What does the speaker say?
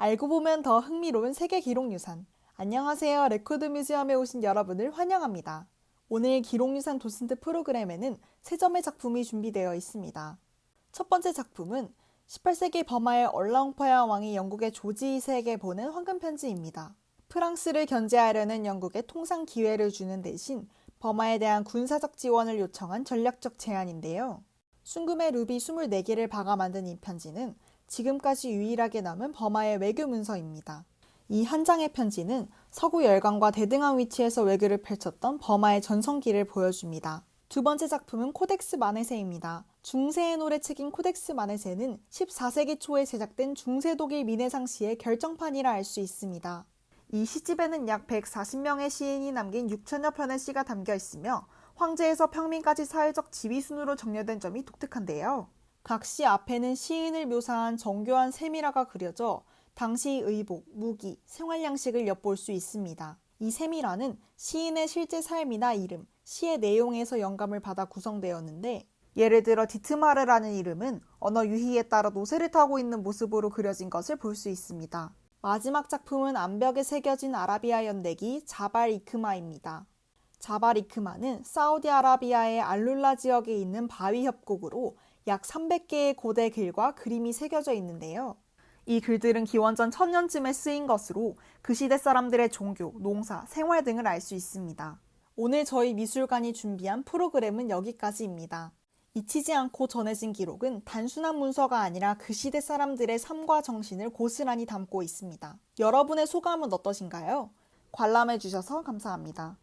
알고 보면 더 흥미로운 세계 기록 유산. 안녕하세요. 레코드 뮤지엄에 오신 여러분을 환영합니다. 오늘 기록 유산 도슨트 프로그램에는 세 점의 작품이 준비되어 있습니다. 첫 번째 작품은 18세기 버마의 얼라웅파야 왕이 영국의 조지 2세에게 보낸 황금 편지입니다. 프랑스를 견제하려는 영국에 통상 기회를 주는 대신 버마에 대한 군사적 지원을 요청한 전략적 제안인데요. 순금의 루비 24개를 박아 만든 이 편지는 지금까지 유일하게 남은 버마의 외교 문서입니다. 이 한 장의 편지는 서구 열강과 대등한 위치에서 외교를 펼쳤던 버마의 전성기를 보여줍니다. 두 번째 작품은 코덱스 마네세입니다. 중세의 노래책인 코덱스 마네세는 14세기 초에 제작된 중세 독일 민해상시의 결정판이라 할수 있습니다. 이 시집에는 약 140명의 시인이 남긴 6천여 편의 시가 담겨 있으며 황제에서 평민까지 사회적 지위 순으로 정렬된 점이 독특한데요. 각 시 앞에는 시인을 묘사한 정교한 세밀화가 그려져 당시 의복, 무기, 생활 양식을 엿볼 수 있습니다. 이 세밀화는 시인의 실제 삶이나 이름, 시의 내용에서 영감을 받아 구성되었는데 예를 들어 디트마르라는 이름은 언어 유희에 따라 노새를 타고 있는 모습으로 그려진 것을 볼 수 있습니다. 마지막 작품은 암벽에 새겨진 아라비아 연대기 자발 이크마입니다. 자발 이크마는 사우디아라비아의 알룰라 지역에 있는 바위 협곡으로 약 300개의 고대 글과 그림이 새겨져 있는데요. 이 글들은 기원전 1000년쯤에 쓰인 것으로 그 시대 사람들의 종교, 농사, 생활 등을 알 수 있습니다. 오늘 저희 미술관이 준비한 프로그램은 여기까지입니다. 잊히지 않고 전해진 기록은 단순한 문서가 아니라 그 시대 사람들의 삶과 정신을 고스란히 담고 있습니다. 여러분의 소감은 어떠신가요? 관람해 주셔서 감사합니다.